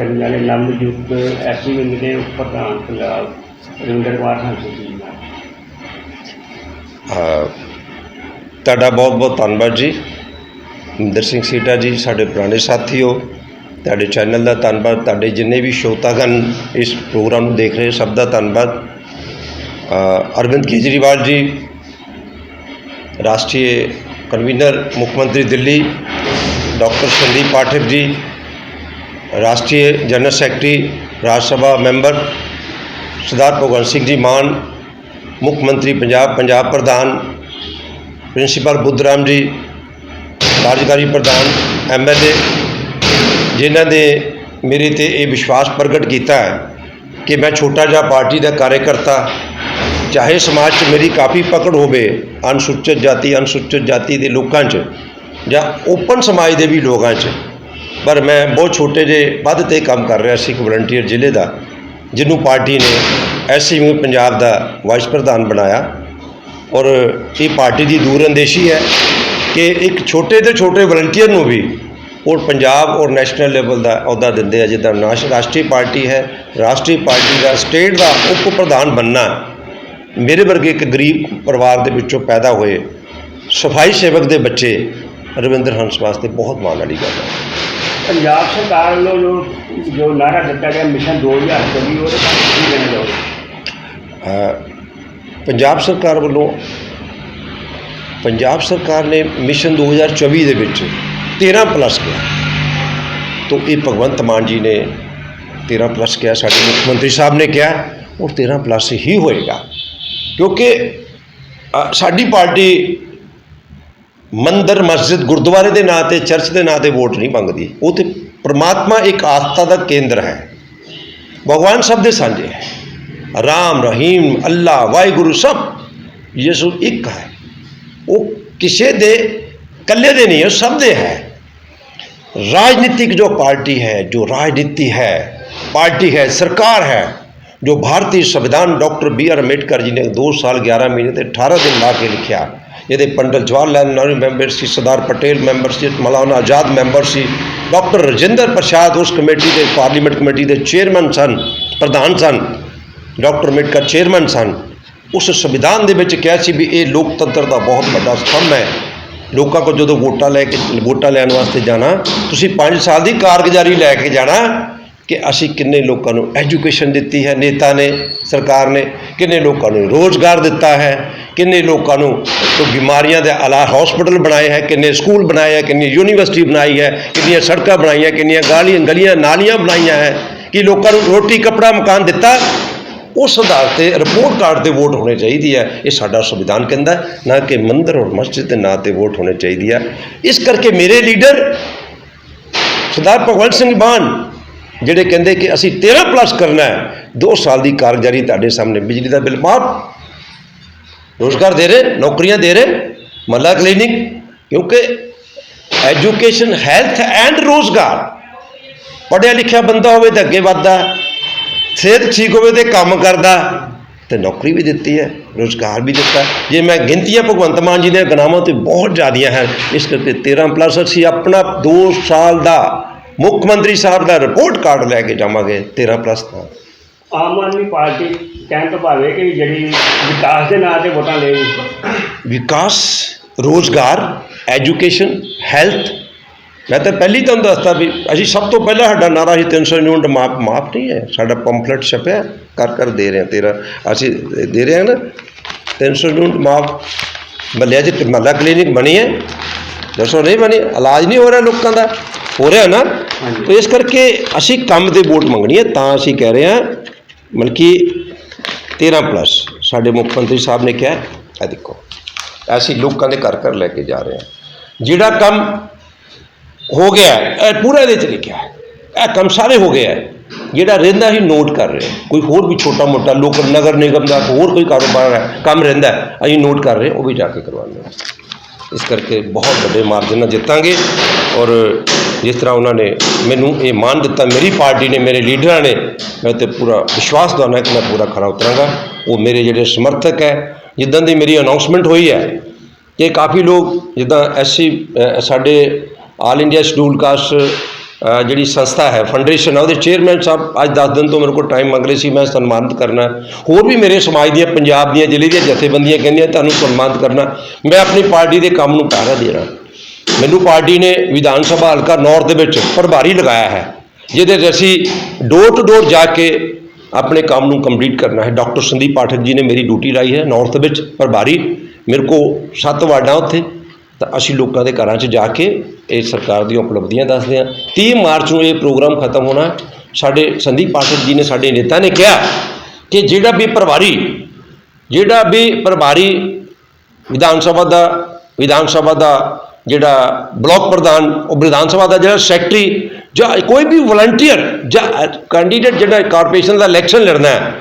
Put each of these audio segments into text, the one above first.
ਕਰਨ ਵਾਲੇ ਨਵਨਿਯੁਕਤ SC wing ਦੇ ਪ੍ਰਧਾਨ ਪੰਜਾਬ, ਰਵਿੰਦਰ ਕੁਮਾਰ ਹੰਸ ਜੀ ਨਾਲ। ਤੁਹਾਡਾ ਬਹੁਤ ਬਹੁਤ ਧੰਨਵਾਦ ਜੀ। ਮਹਿੰਦਰ ਸਿੰਘ ਸੀਟਾ ਜੀ ਸਾਡੇ ਪੁਰਾਣੇ ਸਾਥੀਓ, ਤੁਹਾਡੇ ਚੈਨਲ ਦਾ ਧੰਨਵਾਦ, ਤੁਹਾਡੇ ਜਿੰਨੇ ਵੀ ਸ਼ਰੋਤਾਗਣ ਇਸ ਪ੍ਰੋਗਰਾਮ ਨੂੰ ਦੇਖ ਰਹੇ ਸਭ ਦਾ ਧੰਨਵਾਦ। ਅਰਵਿੰਦ ਕੇਜਰੀਵਾਲ ਜੀ, ਰਾਸ਼ਟਰੀ ਕਨਵੀਨਰ ਮੁੱਖ ਮੰਤਰੀ ਦਿੱਲੀ, ਡਾਕਟਰ ਸੰਦੀਪ ਪਾਠਕ ਜੀ ਰਾਸ਼ਟਰੀ general secretary, Rajya Sabha member Sardar Bhagwant Singh ji Mann, ਮੁੱਖ ਮੰਤਰੀ ਪੰਜਾਬ ਪੰਜਾਬ ਪ੍ਰਧਾਨ ਪ੍ਰਿੰਸੀਪਲ ਬੁੱਧਰਾਮ ਜੀ, ਕਾਰਜਕਾਰੀ ਪ੍ਰਧਾਨ ਐਮਐਲਏ ਜਿਨ੍ਹਾਂ ਨੇ ਮੇਰੇ ਤੇ ਇਹ ਵਿਸ਼ਵਾਸ ਪ੍ਰਗਟ ਕੀਤਾ ਹੈ ਕਿ ਮੈਂ ਛੋਟਾ ਜਿਹਾ ਪਾਰਟੀ ਦਾ ਕਾਰਜਕਰਤਾ, ਚਾਹੇ ਸਮਾਜ 'ਚ ਮੇਰੀ ਕਾਫੀ ਪਕੜ ਹੋਵੇ ਅਨੁਸੂਚਿਤ ਜਾਤੀ ਅਨੁਸੂਚਿਤ ਜਾਤੀ ਦੇ ਲੋਕਾਂ 'ਚ ਜਾਂ ਓਪਨ ਸਮਾਜ ਦੇ ਵੀ ਲੋਕਾਂ 'ਚ ਪਰ ਮੈਂ ਬਹੁਤ ਛੋਟੇ ਜਿਹੇ ਪਦ ਤੇ ਕੰਮ ਕਰ ਰਿਹਾ ਸੀ ਇੱਕ ਵਲੰਟੀਅਰ ਜ਼ਿਲ੍ਹੇ ਦਾ, ਜਿਹਨੂੰ ਪਾਰਟੀ ਨੇ ਐਸਸੀ ਵਿੰਗ ਪੰਜਾਬ ਦਾ ਵਾਈਸ ਪ੍ਰਧਾਨ ਬਣਾਇਆ। ਔਰ ਇਹ ਪਾਰਟੀ ਦੀ ਦੂਰਅੰਦੇਸ਼ੀ ਹੈ ਕਿ ਇੱਕ ਛੋਟੇ ਤੋਂ ਛੋਟੇ ਵਲੰਟੀਅਰ ਨੂੰ ਵੀ ਉਹ ਪੰਜਾਬ ਔਰ ਨੈਸ਼ਨਲ ਲੈਵਲ ਦਾ ਅਹੁਦਾ ਦਿੰਦੇ ਆ ਜਿੱਦਾਂ ਰਾਸ਼ਟਰੀ ਪਾਰਟੀ ਹੈ। ਰਾਸ਼ਟਰੀ ਪਾਰਟੀ ਦਾ ਸਟੇਟ ਦਾ ਉਪ ਪ੍ਰਧਾਨ ਬੰਨਾ ਮੇਰੇ ਵਰਗੇ ਇੱਕ ਗਰੀਬ ਪਰਿਵਾਰ ਦੇ ਵਿੱਚੋਂ ਪੈਦਾ ਹੋਏ ਸਫ਼ਾਈ ਸੇਵਕ ਦੇ ਬੱਚੇ ਰਵਿੰਦਰ ਹੰਸ ਵਾਸਤੇ ਬਹੁਤ ਮਾਣ ਵਾਲੀ ਗੱਲ ਹੈ। ਪੰਜਾਬ ਸਰਕਾਰ ਵੱਲੋਂ ਜੋ ਜੋ ਨਾਰਾ ਦਿੱਤਾ ਗਿਆ, ਮਿਸ਼ਨ 2024 ਉਹਦੇ ਬਾਰੇ ਕੀ ਕਹਿਣਾ ਚਾਹੋਗੇ? ਪੰਜਾਬ ਸਰਕਾਰ ਵੱਲੋਂ, ਪੰਜਾਬ ਸਰਕਾਰ ਨੇ ਮਿਸ਼ਨ 2024 ਦੇ ਵਿੱਚ 13 ਪਲੱਸ ਕਿਹਾ। ਤੋਂ ਇਹ ਭਗਵੰਤ ਮਾਨ ਜੀ ਨੇ 13 ਪਲੱਸ ਕਿਹਾ, ਸਾਡੇ ਮੁੱਖ ਮੰਤਰੀ ਸਾਹਿਬ ਨੇ ਕਿਹਾ, ਉਹ 13 ਪਲੱਸ ਹੀ ਹੋਏਗਾ। ਕਿਉਂਕਿ ਸਾਡੀ ਪਾਰਟੀ ਮੰਦਰ ਮਸਜਿਦ ਗੁਰਦੁਆਰੇ ਦੇ ਨਾਂ ਤੇ ਚਰਚ ਦੇ ਨਾਂ ਤੇ ਵੋਟ ਨਹੀਂ ਮੰਗਦੀ ਉਹ ਤੇ ਪ੍ਰਮਾਤਮਾ ਇੱਕ ਆਸਥਾ ਦਾ ਕੇਂਦਰ ਹੈ ਭਗਵਾਨ ਸਭ ਦੇ ਸਾਂਝੇ ਹੈ ਰਾਮ ਰਹੀਮ ਅੱਲਾ ਵਾਹਿਗੁਰੂ ਸਭ ਯਿਸੂ ਇੱਕ ਹੈ ਉਹ ਕਿਸੇ ਦੇ ਇਕੱਲੇ ਦੇ ਨਹੀਂ ਹੈ ਸਭ ਦੇ ਹੈ राजनीतिक जो पार्टी है जो राजनीति है पार्टी है सरकार है ਜੋ ਭਾਰਤੀ ਸੰਵਿਧਾਨ doctor B R Ambedkar ji ਨੇ 2 ਸਾਲ 11 ਮਹੀਨੇ ਤੇ 18 ਦਿਨ ਲਾ ਕੇ ਲਿਖਿਆ। ਇਹਦੇ ਪੰਡਤ ਜਵਾਹਰ ਲਾਲ ਨਹਿਰੂ ਮੈਂਬਰ ਸੀ, ਸਰਦਾਰ ਪਟੇਲ ਮੈਂਬਰ ਸੀ, ਮੌਲਾਨਾ ਆਜ਼ਾਦ ਮੈਂਬਰ ਸੀ, ਡਾਕਟਰ ਰਜਿੰਦਰ ਪ੍ਰਸ਼ਾਦ ਉਸ ਕਮੇਟੀ ਦੇ, ਪਾਰਲੀਮੈਂਟ ਕਮੇਟੀ ਦੇ ਚੇਅਰਮੈਨ ਸਨ, ਪ੍ਰਧਾਨ ਸਨ, ਡਾਕਟਰ ਅੰਬੇਡਕਰ ਚੇਅਰਮੈਨ ਸਨ। ਉਸ ਸੰਵਿਧਾਨ ਦੇ ਵਿੱਚ ਕਿਹਾ ਸੀ ਵੀ ਇਹ ਲੋਕਤੰਤਰ ਦਾ ਬਹੁਤ ਵੱਡਾ ਸਤੰਭ ਹੈ। ਲੋਕਾਂ ਕੋ ਜਦੋਂ ਵੋਟਾਂ ਲੈ ਕੇ, ਵੋਟਾਂ ਲੈਣ ਵਾਸਤੇ ਜਾਣਾ, ਤੁਸੀਂ 5 ਸਾਲ ਦੀ ਕਾਰਗੁਜ਼ਾਰੀ ਲੈ ਕੇ ਜਾਣਾ ਕਿ ਅਸੀਂ ਕਿੰਨੇ ਲੋਕਾਂ ਨੂੰ ਐਜੂਕੇਸ਼ਨ ਦਿੱਤੀ ਹੈ, ਨੇਤਾ ਨੇ, ਸਰਕਾਰ ਨੇ, ਕਿੰਨੇ ਲੋਕਾਂ ਨੂੰ ਰੋਜ਼ਗਾਰ ਦਿੱਤਾ ਹੈ, ਕਿੰਨੇ ਲੋਕਾਂ ਨੂੰ ਬਿਮਾਰੀਆਂ ਦੇ ਇਲਾਜ ਹਸਪੀਟਲ ਬਣਾਏ ਹੈ, ਕਿੰਨੇ ਸਕੂਲ ਬਣਾਏ ਹੈ, ਕਿੰਨੀ ਯੂਨੀਵਰਸਿਟੀ ਬਣਾਈ ਹੈ, ਕਿੰਨੀਆਂ ਸੜਕਾਂ ਬਣਾਈਆਂ, ਕਿੰਨੀਆਂ ਗਾਲੀਆਂ, ਗਲੀਆਂ, ਨਾਲੀਆਂ ਬਣਾਈਆਂ ਹੈ, ਕਿ ਲੋਕਾਂ ਨੂੰ ਰੋਟੀ, ਕੱਪੜਾ, ਮਕਾਨ ਦਿੱਤਾ। ਉਸ ਆਧਾਰ ਤੇ ਰਿਪੋਰਟ ਕਾਰਡ ਤੇ ਵੋਟ ਹੋਣੀ ਚਾਹੀਦੀ ਹੈ। ਇਹ ਸਾਡਾ ਸੰਵਿਧਾਨ ਕਹਿੰਦਾ ਨਾ ਕਿ ਮੰਦਰ ਔਰ ਮਸਜਿਦ ਦੇ ਨਾਂ ਤੇ ਵੋਟ ਹੋਣੀ ਚਾਹੀਦੀ ਹੈ। ਇਸ ਕਰਕੇ ਮੇਰੇ ਲੀਡਰ ਸਰਦਾਰ ਭਗਵੰਤ ਸਿੰਘ ਮਾਨ ਜਿਹੜੇ ਕਹਿੰਦੇ ਕਿ ਅਸੀਂ 13 ਪਲੱਸ ਕਰਨਾ ਹੈ 2 ਸਾਲ ਦੀ ਕਾਰਗੁਜ਼ਾਰੀ ਤੁਹਾਡੇ ਸਾਹਮਣੇ। ਬਿਜਲੀ ਦਾ ਬਿੱਲ ਮਾਫ। ਰੋਜ਼ਗਾਰ ਦੇ ਰਹੇ, ਨੌਕਰੀਆਂ ਦੇ ਰਹੇ ਮੱਲਾ ਕਲੀਨਿਕ, ਕਿਉਂਕਿ ਐਜੂਕੇਸ਼ਨ, ਹੈਲਥ ਐਂਡ ਰੋਜ਼ਗਾਰ। ਪੜ੍ਹਿਆ ਲਿਖਿਆ ਬੰਦਾ ਹੋਵੇ ਤਾਂ ਅੱਗੇ ਵੱਧਦਾ, ਸਿਹਤ ਠੀਕ ਹੋਵੇ ਤੇ ਕੰਮ ਕਰਦਾ, ਤੇ ਨੌਕਰੀ ਵੀ ਦਿੱਤੀ ਹੈ, ਰੋਜ਼ਗਾਰ ਵੀ ਦਿੱਤਾ। ਜੇ ਮੈਂ ਗਿਣਤੀਆਂ ਭਗਵੰਤ ਮਾਨ ਜੀ ਦੀਆਂ ਗਨਾਵਾਂ ਤੇ ਬਹੁਤ ਜ਼ਿਆਦੀਆਂ ਹਨ, ਇਸ ਕਰਕੇ 13 ਪਲੱਸ ਅਸੀਂ ਆਪਣਾ 2 ਸਾਲ ਦਾ ਮੁੱਖ ਮੰਤਰੀ ਸਾਹਿਬ ਦਾ ਰਿਪੋਰਟ ਕਾਰਡ ਲੈ ਕੇ ਜਾਵਾਂਗੇ 13 ਪਲੱਸ ਦਾ ਆਮ ਆਦਮੀ ਪਾਰਟੀ ਕਹਿਣ ਤੋਂ ਭਾਵੇਂ ਕਿ ਜਿਹੜੀ ਵਿਕਾਸ ਦੇ ਨਾਂ ਤੇ ਵੋਟਾਂ ਲੈ ਵਿਕਾਸ ਰੋਜ਼ਗਾਰ ਐਜੂਕੇਸ਼ਨ ਹੈਲਥ। ਮੈਂ ਤਾਂ ਪਹਿਲੀ ਤੁਹਾਨੂੰ ਦੱਸਤਾ ਵੀ ਅਸੀਂ ਸਭ ਤੋਂ ਪਹਿਲਾਂ ਸਾਡਾ ਨਾਰਾ ਸੀ 300 ਯੂਨਿਟ ਮਾਫ ਮਾਫ ਨਹੀਂ ਹੈ। ਸਾਡਾ ਪੰਫਲੇਟ ਛਪਿਆ ਕਰ ਕਰ ਦੇ ਰਹੇ ਹਾਂ ਤੇਰਾ। ਅਸੀਂ ਦੇ ਰਹੇ ਹਾਂ ਨਾ 300 ਯੂਨਿਟ ਮਾਫ ਮੱਲਿਆ ਜੀ ਮੱਲਾ ਕਲੀਨਿਕ ਬਣੀ ਹੈ। ਦੱਸੋ ਨਹੀਂ ਬਣੀ ਇਲਾਜ ਨਹੀਂ ਹੋ ਰਿਹਾ ਲੋਕਾਂ ਦਾ। ਹੋ ਰਿਹਾ ਨਾ। ਤਾਂ ਇਸ ਕਰਕੇ ਅਸੀਂ ਕੰਮ 'ਤੇ ਵੋਟ ਮੰਗਣੀ ਹੈ, ਤਾਂ ਅਸੀਂ ਕਹਿ ਰਹੇ ਹਾਂ, ਮਤਲਬ ਕਿ 13 ਪਲੱਸ ਸਾਡੇ ਮੁੱਖ ਮੰਤਰੀ ਸਾਹਿਬ ਨੇ ਕਿਹਾ ਇਹ ਦੇਖੋ, ਅਸੀਂ ਲੋਕਾਂ ਦੇ ਘਰ ਘਰ ਲੈ ਕੇ ਜਾ ਰਹੇ ਹਾਂ। ਜਿਹੜਾ ਕੰਮ ਹੋ ਗਿਆ ਇਹ ਪੂਰਾ ਇਹਦੇ ਚ ਲਿਖਿਆ ਇਹ ਕੰਮ ਸਾਰੇ ਹੋ ਗਿਆ ਹੈ। ਜਿਹੜਾ ਰਹਿੰਦਾ ਹੀ ਨੋਟ ਕਰ ਰਹੇ ਕੋਈ ਹੋਰ ਵੀ ਛੋਟਾ ਮੋਟਾ ਲੋਕਲ ਨਗਰ ਨਿਗਮ ਦਾ ਹੋਰ ਕੋਈ ਕਾਰੋਬਾਰ ਹੈ, ਕੰਮ ਰਹਿੰਦਾ ਅਸੀਂ ਨੋਟ ਕਰ ਰਹੇ ਉਹ ਵੀ ਜਾ ਕੇ ਕਰਵਾਉਂਦੇ ਹਾਂ। ਇਸ ਕਰਕੇ ਬਹੁਤ ਵੱਡੇ ਮਾਰਜਨ ਨਾਲ ਜਿੱਤਾਂਗੇ ਔਰ ਜਿਸ ਤਰ੍ਹਾਂ ਉਹਨਾਂ ਨੇ ਮੈਨੂੰ ਇਹ ਮਾਨ ਦਿੱਤਾ, ਮੇਰੀ ਪਾਰਟੀ ਨੇ, ਮੇਰੇ ਲੀਡਰਾਂ ਨੇ, ਮੈਂ ਤੇ ਪੂਰਾ ਵਿਸ਼ਵਾਸ ਦਵਾਨਾ ਕਿ ਮੈਂ ਪੂਰਾ ਖਰਾ ਉਤਰਾਂਗਾ। ਉਹ ਮੇਰੇ ਜਿਹੜੇ ਸਮਰਥਕ ਹੈ, ਜਿੱਦਾਂ ਦੀ ਮੇਰੀ ਅਨਾਉਂਸਮੈਂਟ ਹੋਈ ਹੈ ਕਿ ਕਾਫੀ ਲੋਕ ਜਿੱਦਾਂ ਐਸਸੀ ਸਾਡੇ ਆਲ ਇੰਡੀਆ ਸ਼ਡਿਊਲ ਕਾਸਟ ਜਿਹੜੀ ਸੰਸਥਾ ਹੈ ਫਾਊਂਡੇਸ਼ਨ ਹੈ, ਉਹਦੇ ਚੇਅਰਮੈਨ ਸਾਹਿਬ ਅੱਜ 10 ਦਿਨ ਤੋਂ ਮੇਰੇ ਕੋਲ ਟਾਈਮ ਮੰਗ ਰਹੇ ਸੀ, ਮੈਂ ਸਨਮਾਨਿਤ ਕਰਨਾ ਹੋਰ ਵੀ ਮੇਰੇ ਸਮਾਜ ਦੀਆਂ, ਪੰਜਾਬ ਦੀਆਂ, ਜ਼ਿਲ੍ਹੇ ਦੀਆਂ ਜਥੇਬੰਦੀਆਂ ਕਹਿੰਦੀਆਂ, ਤੁਹਾਨੂੰ ਸਨਮਾਨਿਤ ਕਰਨਾ ਮੈਂ ਆਪਣੀ ਪਾਰਟੀ ਦੇ ਕੰਮ ਨੂੰ ਪਹਿਰਾ ਦੇ ਰਿਹਾ। ਮੈਨੂੰ ਪਾਰਟੀ ਨੇ ਵਿਧਾਨ ਸਭਾ ਹਲਕਾ ਨੌਰਥ ਦੇ ਵਿੱਚ ਪ੍ਰਭਾਰੀ ਲਗਾਇਆ ਹੈ, ਜਿਹਦੇ 'ਚ ਅਸੀਂ ਡੋਰ ਟੂ ਡੋਰ ਜਾ ਕੇ ਆਪਣੇ ਕੰਮ ਨੂੰ ਕੰਪਲੀਟ ਕਰਨਾ ਹੈ। ਡਾਕਟਰ ਸੰਦੀਪ ਪਾਠਕ ਜੀ ਨੇ ਮੇਰੀ ਡਿਊਟੀ ਲਾਈ ਹੈ ਨੌਰਥ ਵਿੱਚ, ਪ੍ਰਭਾਰੀ। ਮੇਰੇ ਕੋ ਸੱਤ ਵਾਰਡਾਂ ਉੱਥੇ, ਤਾਂ ਅਸੀਂ ਲੋਕਾਂ ਦੇ ਘਰਾਂ 'ਚ ਜਾ ਕੇ ਇਹ ਸਰਕਾਰ ਦੀਆਂ ਉਪਲਬਧੀਆਂ ਦੱਸਦੇ ਹਾਂ। 30 ਮਾਰਚ ਨੂੰ ਇਹ ਪ੍ਰੋਗਰਾਮ ਖਤਮ ਹੋਣਾ ਸਾਡੇ ਸੰਦੀਪ ਪਾਠਕ ਜੀ ਨੇ ਸਾਡੇ ਨੇਤਾ ਨੇ ਕਿਹਾ ਕਿ ਜਿਹੜਾ ਵੀ ਪ੍ਰਭਾਰੀ, ਜਿਹੜਾ ਵੀ ਪ੍ਰਭਾਰੀ ਵਿਧਾਨ ਸਭਾ ਦਾ, ਵਿਧਾਨ ਸਭਾ ਦਾ ਜਿਹੜਾ ਬਲਾਕ ਪ੍ਰਧਾਨ, ਉਹ ਵਿਧਾਨ ਸਭਾ ਦਾ ਜਿਹੜਾ ਸੈਕਟਰੀ ਜਾਂ ਕੋਈ ਵੀ ਵਲੰਟੀਅਰ ਜਾਂ ਕੈਂਡੀਡੇਟ ਜਿਹੜਾ ਕਾਰਪੋਰੇਸ਼ਨ ਦਾ ਇਲੈਕਸ਼ਨ ਲੜਨਾ ਹੈ,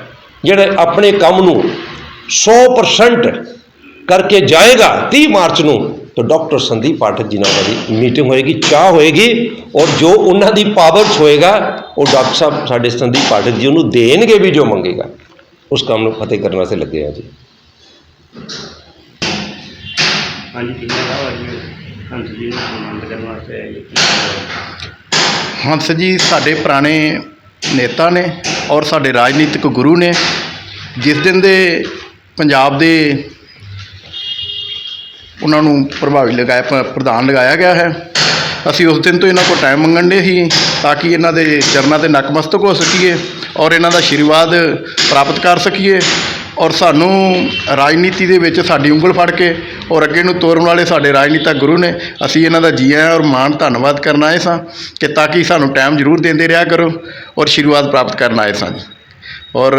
ਜਿਹੜਾ ਆਪਣੇ ਕੰਮ ਨੂੰ 100% ਕਰਕੇ ਜਾਏਗਾ 30 ਮਾਰਚ ਨੂੰ, ਤਾਂ ਡਾਕਟਰ ਸੰਦੀਪ ਪਾਠਕ ਜੀ ਨਾਲ ਦੀ ਮੀਟਿੰਗ ਹੋਏਗੀ, ਚਾਹ ਹੋਏਗੀ ਔਰ ਜੋ ਉਹਨਾਂ ਦੀ ਪਾਵਰਸ ਹੋਏਗਾ, ਉਹ ਡਾਕਟਰ ਸਾਹਿਬ ਸਾਡੇ ਸੰਦੀਪ ਪਾਠਕ ਜੀ ਉਹਨੂੰ ਦੇਣਗੇ ਵੀ ਜੋ ਮੰਗੇਗਾ। ਉਸ ਕੰਮ ਨੂੰ ਫਤਿਹ ਕਰਨ ਵਾਸਤੇ ਲੱਗੇ ਆ ਜੀ। ਹਾਂਜੀ, ਕਿੰਨਾ ਦਾ ਜੀ ਜੀ ਨੂੰ ਆਨੰਦ ਕਰਨ ਵਾਸਤੇ ਆਏ ਜੀ। ਹੰਸ ਜੀ, ਸਾਡੇ ਪੁਰਾਣੇ ਨੇਤਾ ਨੇ ਔਰ ਸਾਡੇ ਰਾਜਨੀਤਿਕ ਗੁਰੂ ਨੇ, ਜਿਸ ਦਿਨ ਦੇ ਪੰਜਾਬ ਦੇ ਉਹਨਾਂ ਨੂੰ ਪ੍ਰਭਾਵੀ ਲਗਾਇਆ, ਪ- ਪ੍ਰਧਾਨ ਲਗਾਇਆ ਗਿਆ ਹੈ, ਅਸੀਂ ਉਸ ਦਿਨ ਤੋਂ ਇਹਨਾਂ ਕੋਲ ਟਾਈਮ ਮੰਗਣ ਦੇ ਸੀ ਤਾਂ ਕਿ ਇਹਨਾਂ ਦੇ ਚਰਨਾਂ ਤੇ ਨਕਮਸਤਕ ਹੋ ਸਕੀਏ ਔਰ ਇਹਨਾਂ ਦਾ ਆਸ਼ੀਰਵਾਦ ਪ੍ਰਾਪਤ ਕਰ ਸਕੀਏ। ਔਰ ਸਾਨੂੰ ਰਾਜਨੀਤੀ ਦੇ ਵਿੱਚ ਸਾਡੀ ਉਂਗਲ ਫੜ ਕੇ ਔਰ ਅੱਗੇ ਨੂੰ ਤੋਰਨ ਵਾਲੇ ਸਾਡੇ ਰਾਜਨੀਤਿਕ ਗੁਰੂ ਨੇ, ਅਸੀਂ ਇਹਨਾਂ ਦਾ ਜੀ ਆਇਆਂ ਔਰ ਮਾਣ ਧੰਨਵਾਦ ਕਰਨ ਆਏ ਸਾਂ ਕਿ ਤਾਂ ਕਿ ਸਾਨੂੰ ਟਾਈਮ ਜ਼ਰੂਰ ਦਿੰਦੇ ਰਿਹਾ ਕਰੋ ਔਰ ਆਸ਼ੀਰਵਾਦ ਪ੍ਰਾਪਤ ਕਰਨ ਆਏ ਸਾਂ ਜੀ। ਔਰ